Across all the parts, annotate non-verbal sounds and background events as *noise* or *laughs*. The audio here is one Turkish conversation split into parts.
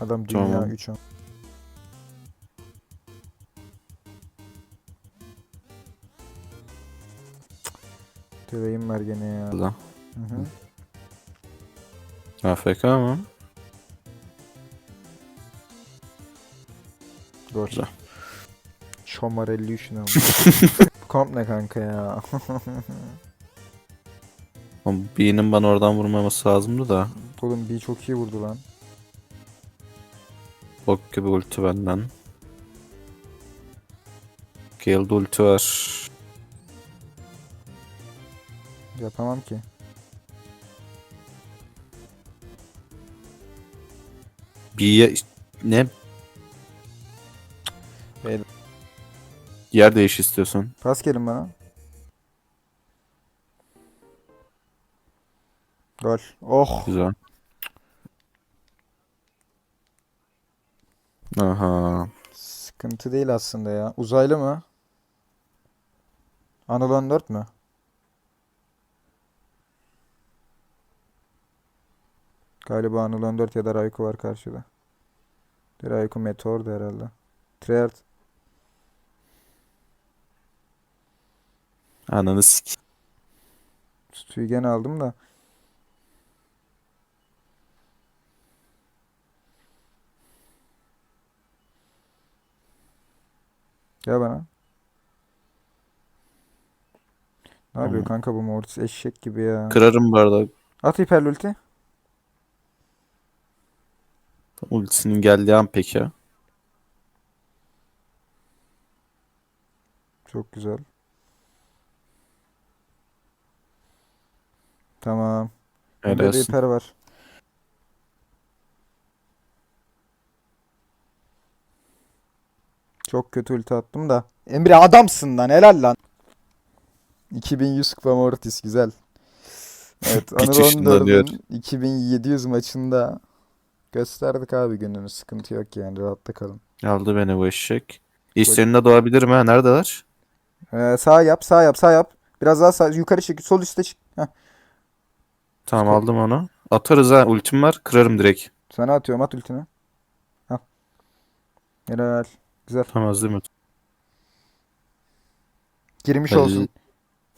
Adam dünya Tamam. 3 an. Tüveyim var gene ya. Burada. Hı hı. AFK mı? Gol. Güzel. Şomar 53 ne. Komp ne kanka ya. B'nin bana oradan vurmaması lazımdı da. Oğlum bir çok iyi vurdu lan. Bok gibi ulti benden. Gale'de ulti var. Yapamam ki. B'ye ne? Beyler. Yer değiş istiyorsun. Pas gelin bana. Gol. Oh. Güzel. Aha. Sıkıntı değil aslında ya. Uzaylı mı? Anıl 14 mü? Galiba Anıl 14 ya da Rayko var karşıda. Rayko Meteor'du herhalde. Treyarch. Ananı sik. Suyu gene aldım da. Gel bana. Ne yapıyor Tamam. kanka bu Mortis eşek gibi ya. Kırarım arada. At hiperli ulti. Ultisinin geldiği an peki. Çok güzel. Tamam. Bende de Helalsin. hiper var. Çok kötü ulti attım da. Emre adamsın lan helal lan. 2100 kupa Mortis güzel. Evet *laughs* Anıl ışınlanıyor. 14'ün 2700 maçında gösterdik abi gününü sıkıntı yok yani rahatta kalın. Aldı beni bu eşek. İşlerinde doğabilirim ha. Neredeler? Ee, sağ yap sağ yap sağ yap. Biraz daha sağ yukarı çık sol üstte çık. Heh. Tamam aldım onu. Atarız ha. Ultim var. Kırarım direkt. Sana atıyorum at ultini. Al. Helal. Güzel. Tamam değil mi? Girmiş Hadi. olsun.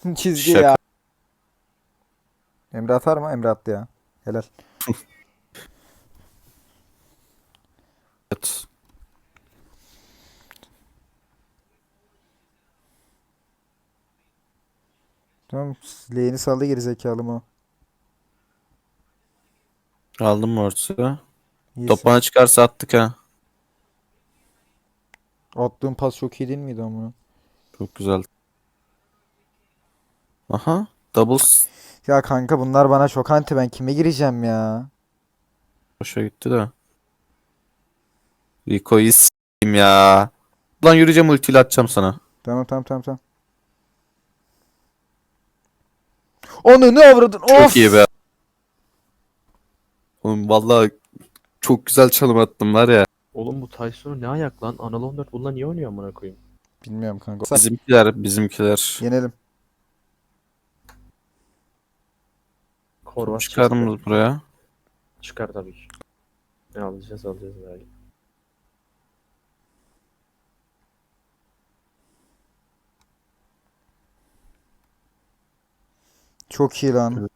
*laughs* Çizgi Şaka. ya. Emre atar mı? Emre attı ya. Helal. *laughs* Evet. Tamam. Leğeni saldı geri zekalı mı? Aldım mı ortası? İyisin. Top bana çıkarsa attık ha. Attığın pas çok iyi değil miydi ama? Çok güzel. Aha. Doubles. Ya kanka bunlar bana çok anti ben kime gireceğim ya? Boşa gitti de. Rico'yu s**eyim ya. Lan yürüyeceğim ultiyle atacağım sana. Tamam tamam tamam tamam. Onu ne avradın? Çok Of! iyi be. Oğlum vallahi çok güzel çalım attım var ya. Oğlum bu Tyson'u ne ayak lan? Anal 14 bununla niye oynuyor amına koyayım? Bilmiyorum kanka. Bizimkiler, bizimkiler. Yenelim. Korvas Çıkar çıkar mı buraya? Çıkar tabii ki. Ne alacağız alacağız yani. Çok iyi lan.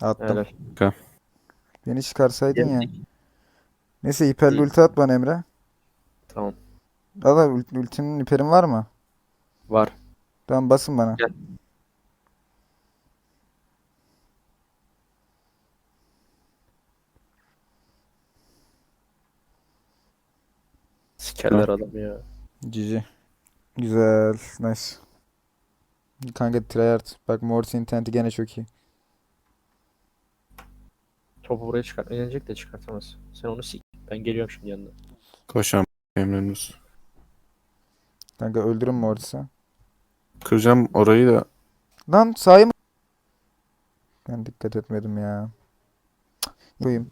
Attım. Helal. Beni çıkarsaydın ya. Neyse hiperli ulti at bana Emre. Tamam. Al al ult- ultinin hiperin var mı? Var. Tamam basın bana. Gel. Sikerler adam ya. Cici. Güzel. Nice. Kanka tryhard. Bak Mortis intenti gene çok iyi. Topu buraya çıkartmaya gelecek de çıkartamaz. Sen onu sik. Ben geliyorum şimdi yanına. Koşan emriniz. Kanka öldürün Mortis'i. Kıracağım orayı da. Lan sahi mı? Ben dikkat etmedim ya. Koyayım.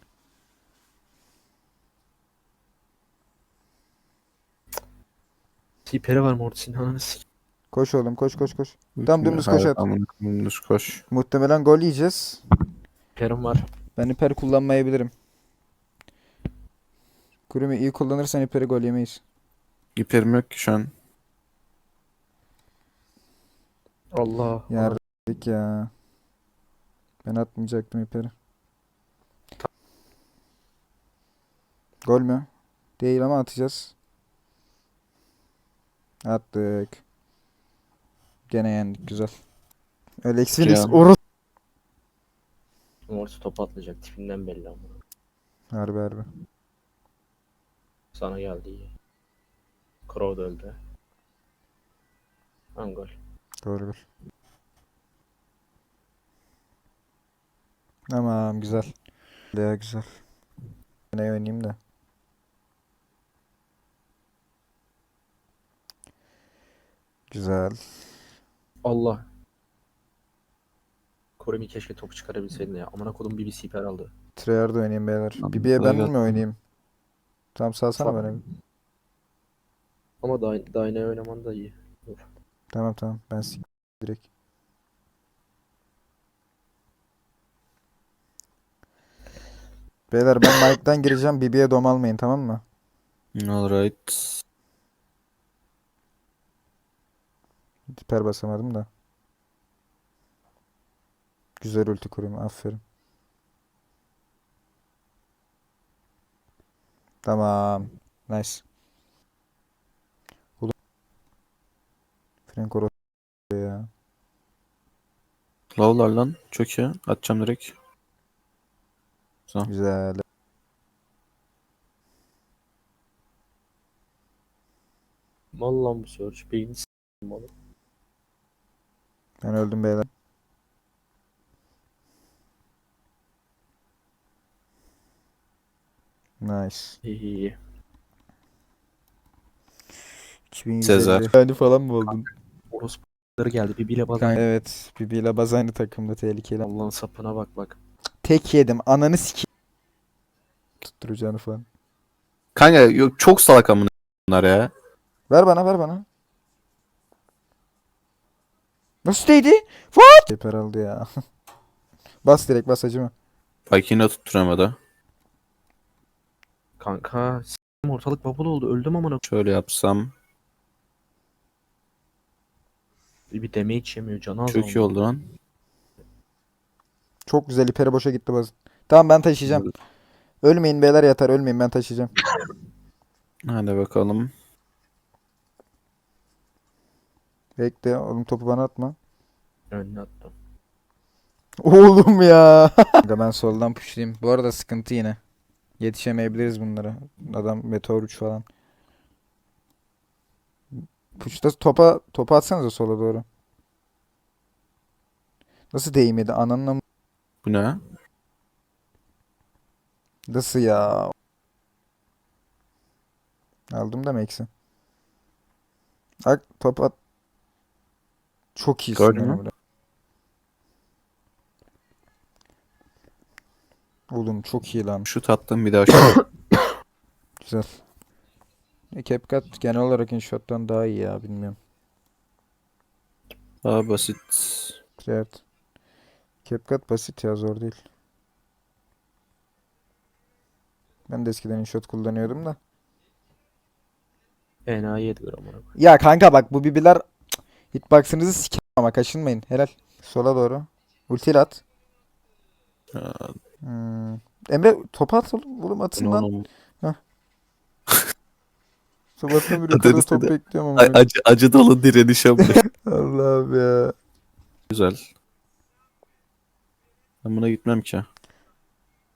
Hiperi var Mortis'in ananı sik. Koş oğlum koş koş koş. Tamam, dümdüz koş Hayır, at. aman, Dümdüz koş. Muhtemelen gol yiyeceğiz. Perim var. Ben hiper kullanmayabilirim. Kurumi iyi kullanırsan hiperi gol yemeyiz. İperim yok ki şu an. Allah. Yardık ya. Ben atmayacaktım hiperi. Gol mü? Değil ama atacağız. Attık. Gene yendik güzel. Alex Cihan. Mortis topu atlayacak. Tipinden belli ama. Harbi harbi. Sana geldi iyi. Crow da öldü. Lan gol. Gol gol. Tamam güzel. Ya güzel. Ne oynayayım da. Güzel. Allah. Koremi keşke topu çıkarabilseydin ya. Amına kodum BBC hiper aldı. Treyarch da oynayayım beyler. Tamam, BB'ye ben mi oynayayım? Tamam salsana bana. bir. Ama Dy- Dyna oynaman da iyi. Tamam tamam ben s- direkt. Beyler ben Mike'dan gireceğim. BB'ye dom almayın tamam mı? Alright. Hiper basamadım da. Güzel ulti kurayım. Aferin. Tamam. Nice. Oğlum. Frank Oro ya. Low'lar lan. Çok iyi. Atacağım direkt. Güzel. Mal lan bu Surge. Beyni s**tim oğlum. Ben öldüm beyler. Nice. İyi iyi iyi. 2150. Sezar. Yani falan mı oldun? Orospuları geldi. Bir bile bak. Kanka, evet. Bibi ile Baz aynı takımda tehlikeli. Allah'ın sapına bak bak. Tek yedim. Ananı siki. Tutturacağını falan. Kanka yok çok salak amına bunlar ya. Ver bana ver bana. Nasıl değdi? What? Hiper aldı ya. *laughs* bas direkt bas acıma. Bak yine tutturamadı. Kanka s**tim ortalık bubble oldu. Öldüm amına. Şöyle yapsam. Bir damage yemiyor. Canı az Çok iyi oldu lan. Çok güzel hiperi boşa gitti baz. Tamam ben taşıyacağım. Ölmeyin beyler yatar ölmeyin ben taşıyacağım. Hadi bakalım. Bekle oğlum topu bana atma. Önüne attım. Oğlum ya. *laughs* Ben soldan pushlayayım. Bu arada sıkıntı yine. Yetişemeyebiliriz bunlara. Adam meteor uç falan. Pushta topa topa atsanıza sola doğru. Nasıl değmedi? Ananla Bu ne? Nasıl ya? Aldım da eksi. Ak top at. Çok iyisin Gördün mü? Oğlum çok iyi lan. Şut attım bir daha. *coughs* Güzel. E, CapCut genel olarak InShot'tan daha iyi ya bilmiyorum. Daha basit. Evet. CapCut basit ya zor değil. Ben de eskiden InShot kullanıyordum da. Enayi yediler amına. koyayım. Ya kanka bak bu bibiler hitbox'ınızı siker ama kaşınmayın. Helal. Sola doğru. Ultiyle at. Aa, Hmm. Emre topu at oğlum. Oğlum atın lan. oğlum. *laughs* Sabahtan beri yukarıda top hadi. bekliyorum ama. Acı, acı dolu direniş ama. *laughs* Allah'ım ya. Güzel. Ben buna gitmem ki.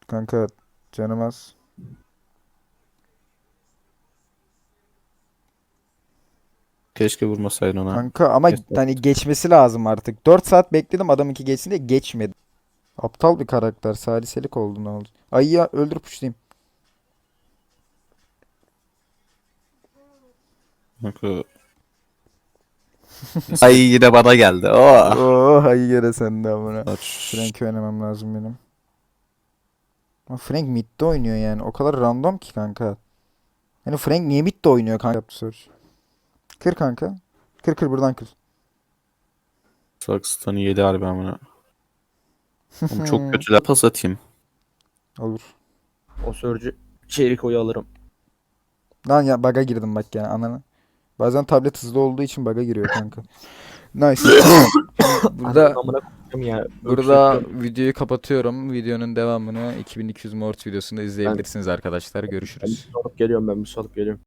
Kanka canım az. Keşke vurmasaydın ona. Kanka ama Yes, hani geçmesi lazım artık. 4 saat bekledim adam iki geçsin diye geçmedi. Aptal bir karakter. Saliselik oldu ne oldu? Ay ya öldür puşlayayım. Bak o- *laughs* Ay yine bana geldi. Oh. Oh ay yere sende amına. Aç. Frank'i oynamam lazım benim. Ama Frank midde oynuyor yani. O kadar random ki kanka. Yani Frank niye midde oynuyor kanka? Yaptı soru. Kır kanka. Kır kır buradan kır. Saksıtanı yedi harbi amına. Oğlum *laughs* çok kötüler. Pas atayım. Olur. O sörcü çeyrek oyu alırım. Lan ya baga girdim bak ya ananı. Bazen tablet hızlı olduğu için baga giriyor kanka. Nice. *laughs* burada Ananın amına koyayım ya. burada videoyu kapatıyorum. Videonun devamını 2200 Mort videosunda izleyebilirsiniz arkadaşlar. Ben bir Görüşürüz. su alıp geliyorum ben bir su alıp geliyorum.